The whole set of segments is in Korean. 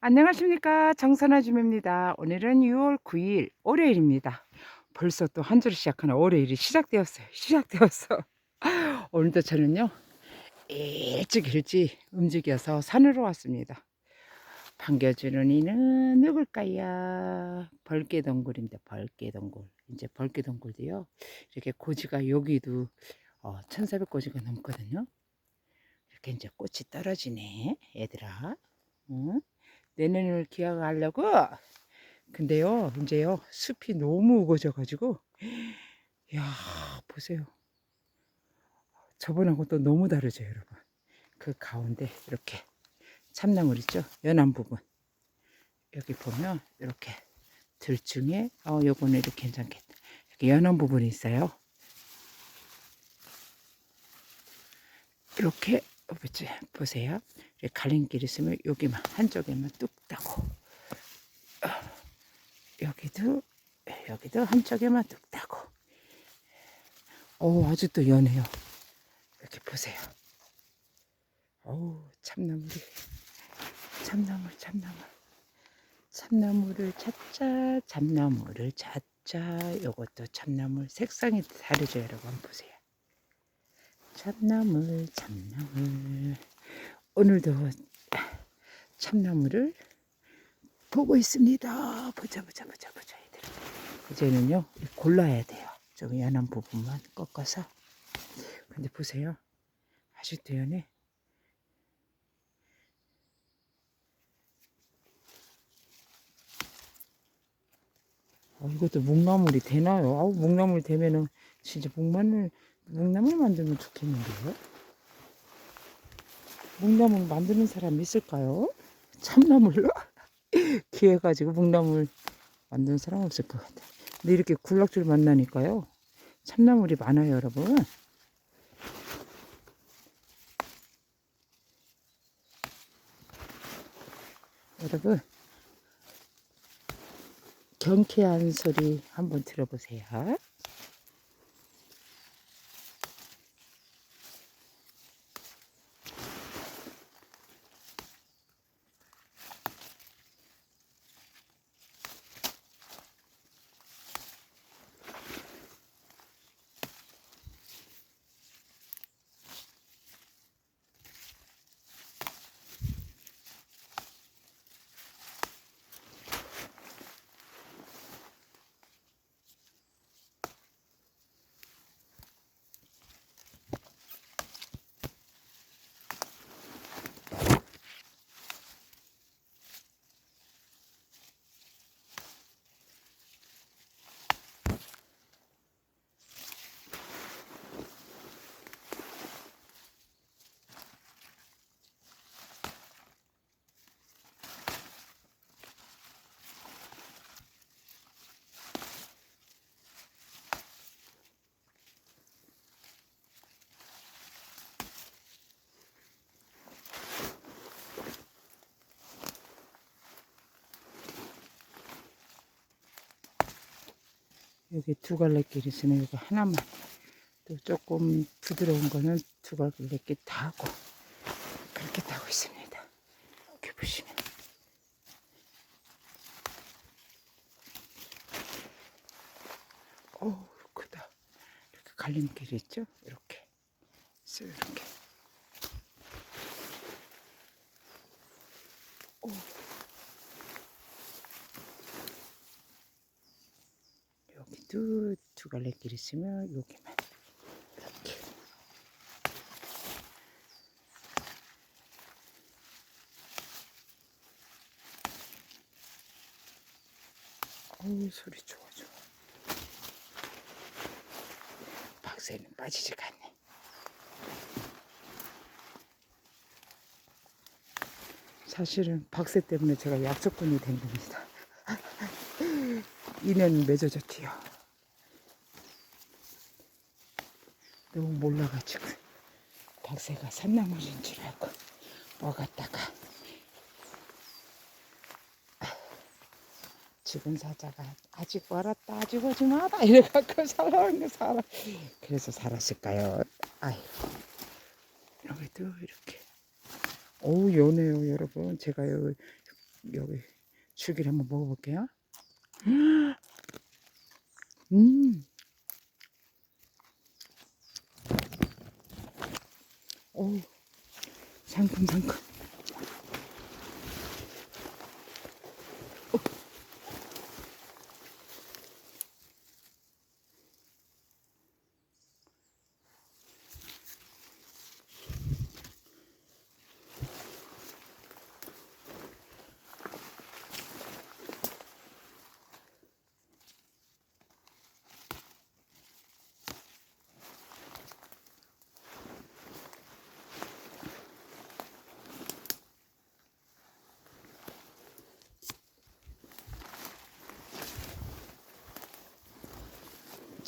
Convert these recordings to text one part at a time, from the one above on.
안녕하십니까 정선아 주입니다 오늘은 6월 9일 월요일입니다. 벌써 또 한 주를 시작하는 월요일이 시작되었어요. 시작되었어. 오늘도 저는요 일찍 일찍 움직여서 산으로 왔습니다. 반겨주는 이는 누굴까요? 벌개동굴인데 벌개동굴. 이제 벌개동굴도요 이렇게 고지가 여기도 어, 1400고지가 넘거든요. 이렇게 이제 꽃이 떨어지네 얘들아. 응? 내년을 기약하려고? 근데요 이제요 숲이 너무 우거져 가지고 야 보세요. 저번하고 또 너무 다르죠 여러분. 그 가운데 이렇게 참나물 있죠? 연한 부분. 여기 보면 이렇게 들중에 어 요거는 이렇게 괜찮겠다. 이렇게 연한 부분이 있어요. 이렇게 어, 보세요. 갈림길 있으면 여기만 한쪽에만 뚝 따고. 어, 여기도 여기도 한쪽에만 뚝 따고. 오 아직도 연해요. 이렇게 보세요. 오 참나물이. 참나물 참나물. 참나물을 찾자 참나물을 찾자. 요것도 참나물 색상이 다르죠 여러분. 보세요 참나물 참나물 오늘도 참나무를 보고 있습니다. 보자 보자 보자 보자 얘들. 이제는요 골라야 돼요. 좀 연한 부분만 꺾어서. 근데 보세요. 아직도 연해. 어, 이것도 묵나물이 되나요? 아우 묵나물 되면은 진짜 묵나물 묵나물 만들면 좋겠는데요. 묵나물 만드는 사람 있을까요? 참나물로? 기회가지고 묵나물 만드는 사람 없을 것 같아. 근데 이렇게 군락줄 만나니까요. 참나물이 많아요, 여러분. 여러분, 경쾌한 소리 한번 들어보세요. 여기 두 갈래 길 있으면 여기 하나만 또 조금 부드러운 거는 두 갈래 길 타고 그렇게 타고 있습니다. 여기 보시면 오 크다. 이렇게 갈림길 있죠? 이렇게 쓱 이렇게 오. 여기도 두 갈래 길 있으면 여기만. 이렇게. 어우 소리 좋아 좋아. 박새는 빠지지가 않네. 사실은 박새 때문에 제가 약속꾼이 된 겁니다. 인연 맺어졌지요 너무 몰라가지고 박새가 산나물인 줄 알고 먹었다가 죽은 사자가 아직 멀었다 아직 오지 마라 이래갖고 살아온 거 살아 그래서 살았을까요? 아이 여기도 이렇게 어우 연해요 여러분 제가 여기 여기 줄기를 한번 먹어볼게요. 음. 오, 상큼 상큼.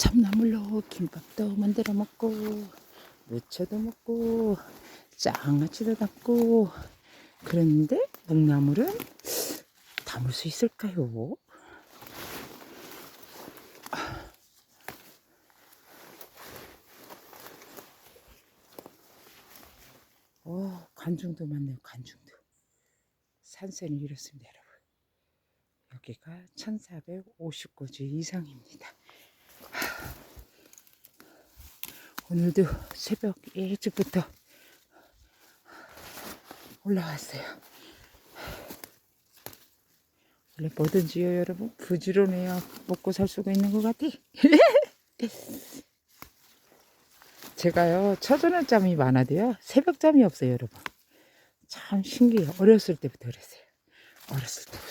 참나물로 김밥도 만들어 먹고 무쳐도 먹고 장아찌도 담고. 그런데 묵나물은 담을 수 있을까요? 와 간중도 많네요 간중도. 산세는 이렇습니다 여러분. 여기가 1450고지 이상입니다 오늘도 새벽 일찍부터 올라왔어요. 원래 뭐든지요, 여러분. 부지런해야 먹고 살 수가 있는 것 같아. 제가요, 처저는 잠이 많아도요, 새벽 잠이 없어요, 여러분. 참 신기해요. 어렸을 때부터 그랬어요. 어렸을 때부터.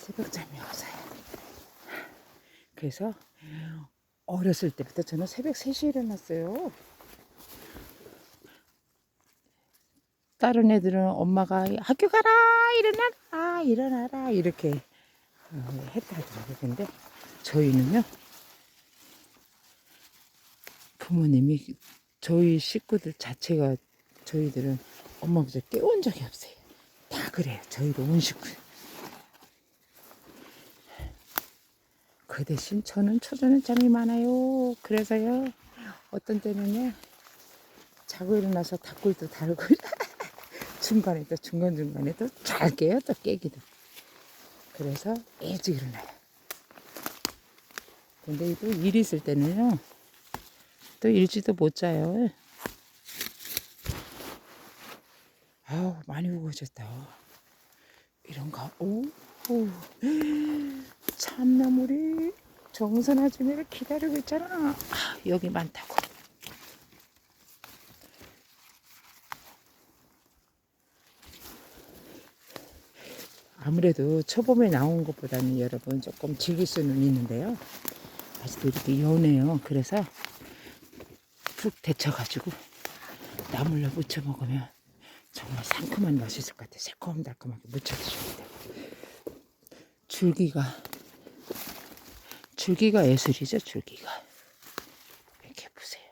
새벽 잠이 없어요. 그래서 어렸을 때부터 저는 새벽 3시에 일어났어요. 다른 애들은 엄마가 학교 가라 일어나라 일어나라 이렇게 어, 했다 하더라고요. 근데 저희는요 부모님이 저희 식구들 자체가 저희들은 엄마 아버지 깨운 적이 없어요. 다 그래요. 저희도 온 식구. 그 대신 저는 초저는 잠이 많아요. 그래서요, 어떤 때는요, 자고 일어나서 닭굴도 달고, 중간에 또 중간중간에 또잘 깨요. 또 깨기도. 그래서 일찍 일어나요. 근데 또 일 있을 때는요, 또 일지도 못 자요. 아우, 많이 우거졌다. 이런가, 오, 오. 참나물이 정선 아줌마를 기다리고 있잖아. 아, 여기 많다고. 아무래도 초봄에 나온 것보다는 여러분 조금 질길 수는 있는데요. 아직도 이렇게 연해요. 그래서 푹 데쳐가지고 나물로 무쳐 먹으면 정말 상큼한 맛이 있을 것 같아요. 새콤달콤하게 무쳐 드셔야 돼요. 줄기가 줄기가 예술이죠, 줄기가. 이렇게 보세요.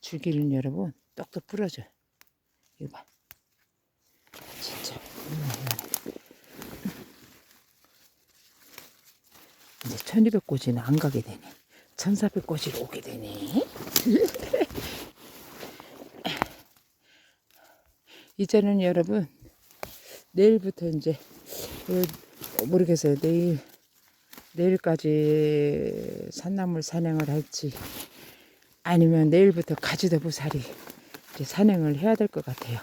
줄기는 여러분, 똑똑 부러져. 이거 봐. 진짜. 이제 1200꼬지는 안 가게 되네. 1400꼬지로 오게 되네. 이제는 여러분, 내일부터 이제, 모르겠어요. 내일, 내일까지 산나물 산행을 할지 아니면 내일부터 가지더부살이 이제 산행을 해야 될 것 같아요.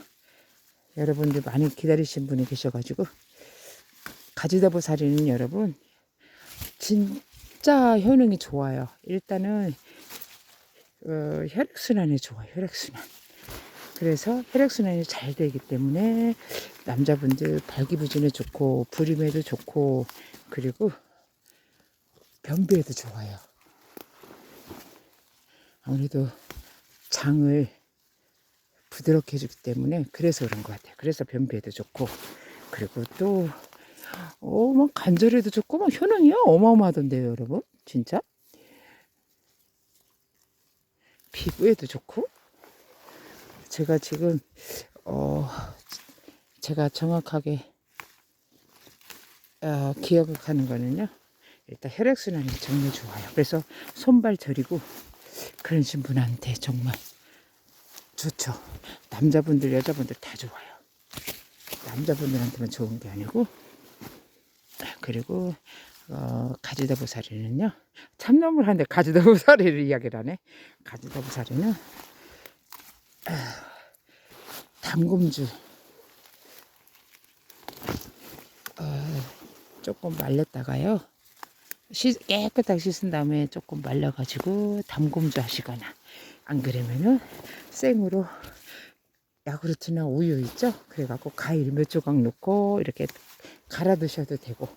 여러분들 많이 기다리신 분이 계셔가지고 가지더부살이는 여러분 진짜 효능이 좋아요. 일단은 어, 혈액순환이 좋아요. 혈액순환. 그래서 혈액순환이 잘 되기 때문에 남자분들 발기부전에 좋고 불임에도 좋고 그리고 변비에도 좋아요. 아무래도 장을 부드럽게 해주기 때문에 그래서 그런 것 같아요. 그래서 변비에도 좋고 그리고 또 어, 뭐 관절에도 좋고 막 효능이요 어마어마하던데요, 여러분. 진짜. 피부에도 좋고 제가 지금 어 제가 정확하게 어, 기억하는 거는요. 일단 혈액순환이 정말 좋아요. 그래서 손발 저리고 그러신 분한테 정말 좋죠. 남자분들, 여자분들 다 좋아요. 남자분들한테만 좋은 게 아니고 그리고 어, 가지더부사리는요 참나물 한데 가지더부사리를 이야기를 하네 가지더부사리는 아, 담금주 어, 조금 말렸다가요 씻, 깨끗하게 씻은 다음에 조금 말려가지고 담금주 하시거나. 안 그러면은 생으로 야구르트나 우유 있죠? 그래갖고 과일 몇 조각 넣고 이렇게 갈아 드셔도 되고.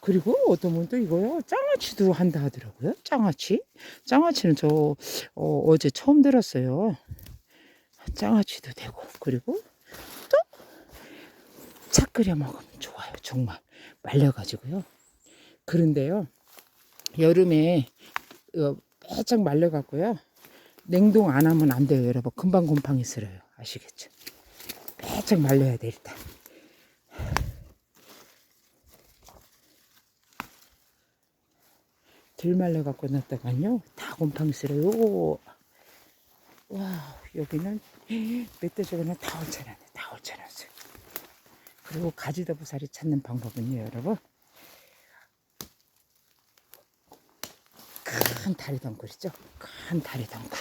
그리고 어떤 분도 이거요 장아찌도 한다 하더라고요. 장아찌? 장아찌는 저 어, 제 처음 들었어요. 장아찌도 되고. 그리고 또 차 끓여 먹으면 좋아요. 정말 말려가지고요. 그런데요 여름에 어, 빼짝 말려갖고요. 냉동 안 하면 안 돼요 여러분. 금방 곰팡이 슬어요. 아시겠죠? 빼짝 말려야 돼 일단. 덜 말려갖고 놨다가요 다 곰팡이 슬어요. 와 여기는 멧돼지가는 다 올쳐놨네 다 올쳐놨어요 그리고 가지더부살이 찾는 방법은요 여러분 큰 다리 덩굴이죠? 큰 다리 덩굴.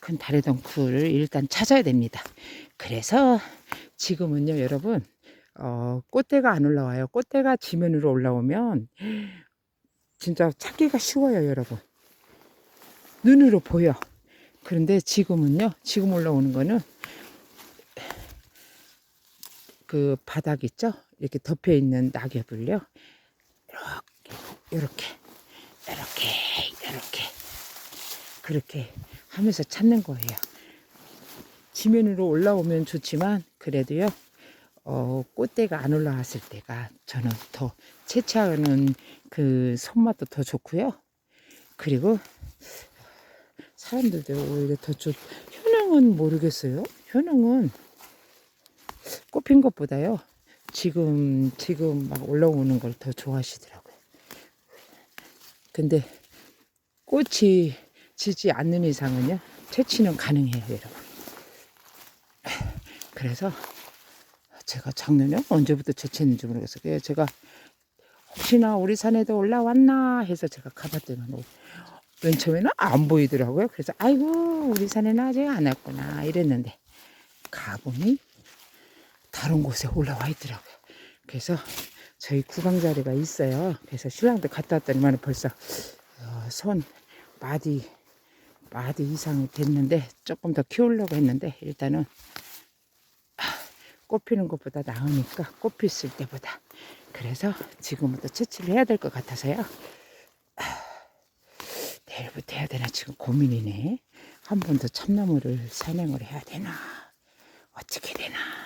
큰 다리 덩굴을 일단 찾아야 됩니다. 그래서 지금은요 여러분 어, 꽃대가 안 올라와요. 꽃대가 지면으로 올라오면 진짜 찾기가 쉬워요 여러분. 눈으로 보여. 그런데 지금은요 지금 올라오는 거는 그 바닥 있죠? 이렇게 덮여 있는 낙엽을요. 이렇게 이렇게 이렇게 이렇게 그렇게 하면서 찾는 거예요 지면으로 올라오면 좋지만 그래도요 어, 꽃대가 안 올라왔을 때가 저는 더 채취하는 그 손맛도 더 좋고요 그리고 사람들도 오히려 더 좋. 효능은 모르겠어요. 효능은 꽃핀 것보다요. 지금 지금 막 올라오는 걸 더 좋아하시더라고요. 근데 꽃이 지지 않는 이상은요. 채취는 가능해요, 여러분. 그래서 제가 작년에 언제부터 채취했는지 모르겠어요. 제가 혹시나 우리 산에도 올라왔나 해서 제가 가봤더니 맨 처음에는 안 보이더라고요. 그래서 아이고 우리 산에는 아직 안 왔구나 이랬는데 가보니 다른 곳에 올라와 있더라고요. 그래서 저희 구강 자리가 있어요. 그래서 신랑도 갔다 왔더니만 벌써 어, 손 마디 마디 이상이 됐는데 조금 더 키우려고 했는데 일단은 꽃 피는 것보다 나으니까 꽃 피었을 때보다 그래서 지금부터 채취를 해야 될 것 같아서요. 내일부터 해야 되나 지금 고민이네. 한 번 더 참나무를 산행을 해야 되나 어떻게 되나.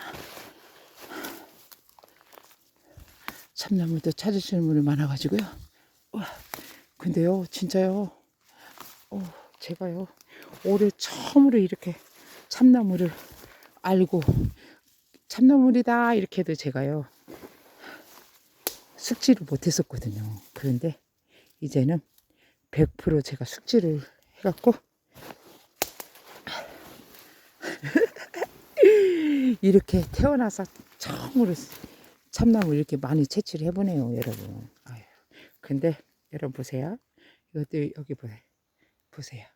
참나무도 찾으시는 분이 많아가지고요. 와, 근데요, 진짜요. 어, 제가요 올해 처음으로 이렇게 참나무를 알고 참나물이다 이렇게 해도 제가요 숙지를 못했었거든요. 그런데 이제는 100% 제가 숙지를 해갖고 이렇게 태어나서 처음으로 참나무 이렇게 많이 채취를 해보네요, 여러분. 아유, 근데 여러분 보세요. 이것도 여기 보세요.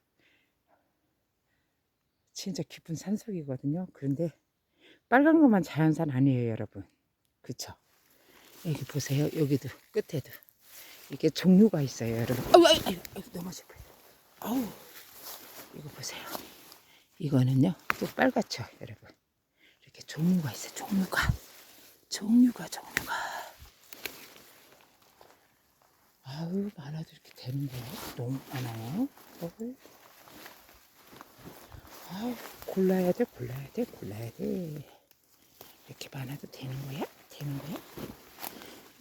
진짜 깊은 산속이거든요. 그런데 빨간 것만 자연산 아니에요, 여러분. 그쵸? 여기 보세요. 여기도 끝에도 이게 종류가 있어요, 여러분. 아유, 아유, 아유, 아유 넘어질 뻔. 아우, 이거 보세요. 이거는요, 또 빨갛죠, 여러분. 이렇게 종류가 있어요, 종류가. 종류가, 종류가. 아유, 많아도 이렇게 되는 거예요. 너무 많아요. 어우. 아유, 골라야 돼, 골라야 돼, 골라야 돼. 이렇게 많아도 되는 거야? 되는 거야?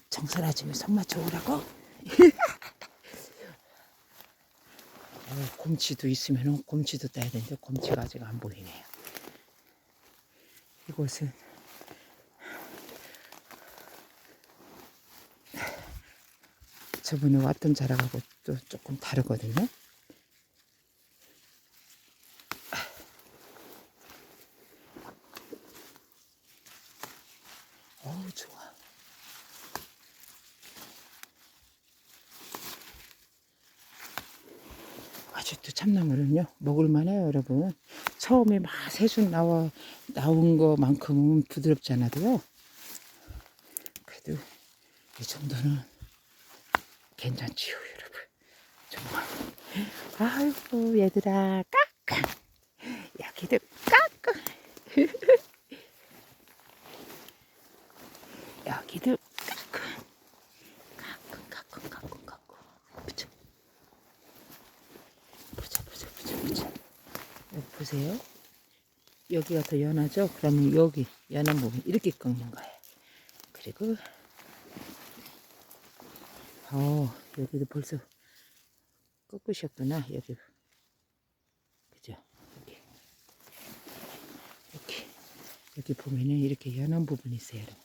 정선 아줌이 손맛 좋으라고? 어, 곰치도 있으면 곰치도 따야 되는데 곰치가 아직 안 보이네요. 이곳은 저번에 왔던 자락하고 또 조금 다르거든요. 어우, 좋아. 아직도 참나물은요, 먹을만해요, 여러분. 처음에 막 새순 나와, 나온 것만큼은 부드럽지 않아도요. 그래도 이 정도는 괜찮지요 여러분? 정말. 아이고 얘들아. 까까 여기도 까까 여기도 까까 까꿍 까꿍 까꿍 까꿍. 보자 보자 보자 보자 보자 보세요. 여기가 더 연하죠? 그러면 여기 연한 부분 이렇게 꺾는 거예요. 그리고 어 여기도 벌써 꺾으셨구나 여기. 그죠? 여기 여기 여기 보면은 이렇게 연한 부분이 있어요 여러분.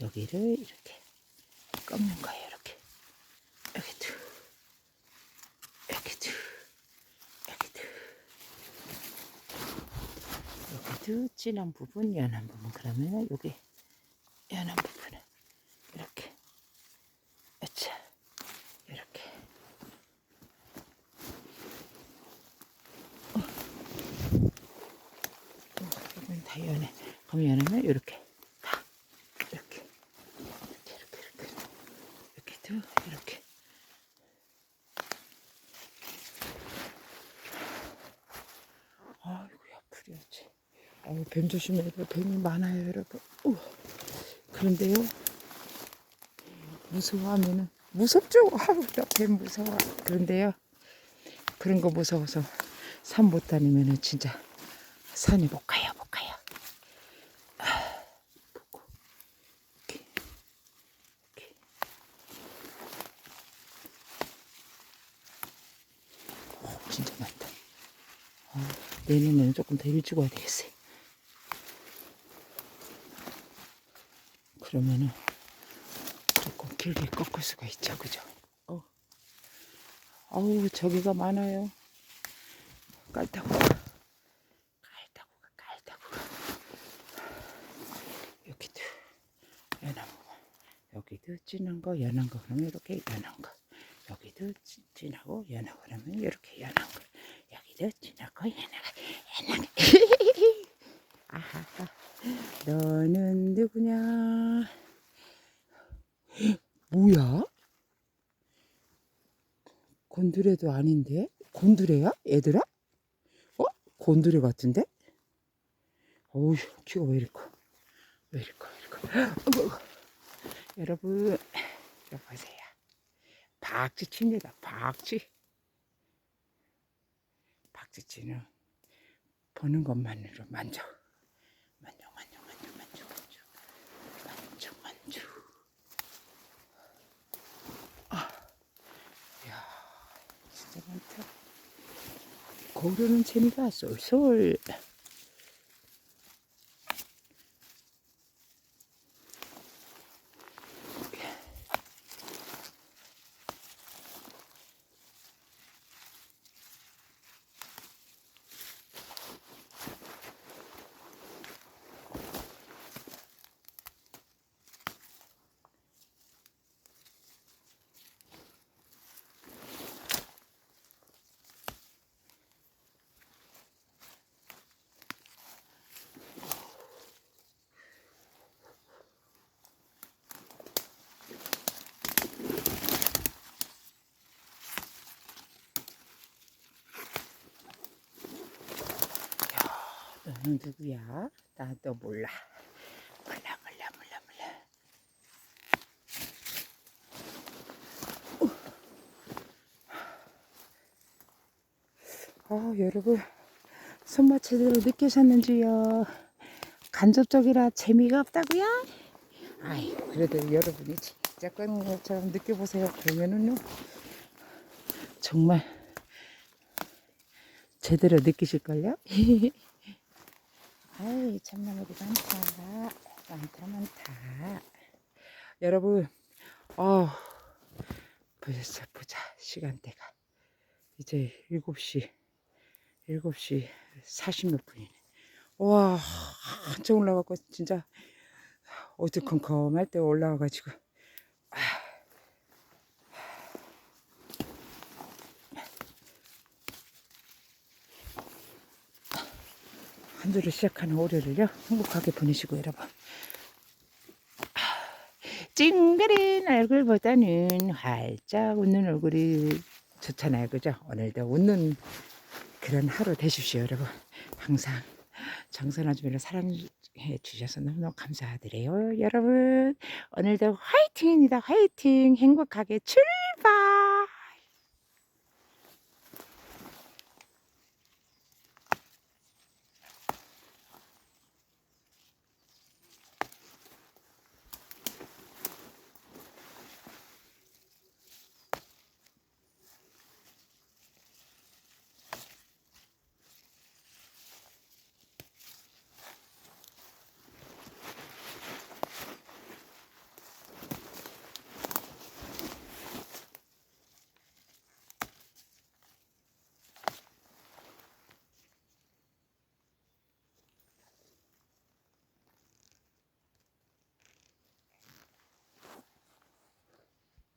여기를 이렇게 꺾는 거예요 이렇게. 여기 두. 여기 두. 여기 두. 여기도 진한 부분 연한 부분. 그러면 여기 연한 부분은 이렇게 아차 이렇게 그러면 다 연해 그럼 연하면 이렇게 다 이렇게 이렇게 이렇게 이렇게 이렇게도 이렇게 야풀이었지. 아유 뱀 조심해야 돼 뱀이 많아요 여러분. 우와. 그런데요 무서워하면은 무섭죠? 아유 나뱀 무서워. 그런데요 그런 거 무서워서 산 못 다니면은 진짜 산에 못 가요 못 가요 아, 보고 이렇게 이렇게 오, 진짜 많다 아, 내년에는 조금 더 일찍 와야 되겠어요. 그러면은 조금 길게 꺾을 수가 있죠 그죠? 어. 어우 저기가 많아요. 깔다구가. 깔다구가 깔다구가. 여기도 연한 거. 여기도 진한 거 연한 거 그러면 이렇게 연한 거. 여기도 진- 진하고 연하고 그러면 이렇게 연한 거. 여기도 진하고 연하고 아하 너는 누구냐? 뭐야? 곤드레도 아닌데? 곤드레야? 얘들아? 어? 곤드레 같은데? 어우 키가 왜 커? 왜 커, 왜 어머. 여러분 여기 보세요. 박쥐 칩니다. 박쥐. 박쥐치는 보는 것만으로 만족 만족 만족 만족 만족 만족 만족 야 진짜 많다 고르는 재미가 쏠쏠 너는 누구야? 나도 몰라. 몰라, 몰라, 몰라, 몰라. 아, 여러분. 손맛 제대로 느끼셨는지요? 간접적이라 재미가 없다고요? 아이, 그래도 여러분이 진짜 꺼는 것처럼 느껴보세요. 그러면은요. 정말 제대로 느끼실걸요? 아이 참나무도 많다. 많다 많다. 여러분 어 벌써 보자 시간대가 이제 7시 7시 40몇 분이네. 와 한참 올라가고 진짜 어두컴컴할 때 올라와가지고 한 주를 시작하는 월요일을요. 행복하게 보내시고 여러분. 찡그린 얼굴보다는 활짝 웃는 얼굴이 좋잖아요. 그죠? 오늘도 웃는 그런 하루 되십시오 여러분. 항상 정선 아줌마를 사랑해 주셔서 너무너무 감사드려요 여러분. 오늘도 화이팅입니다. 화이팅! 행복하게 출발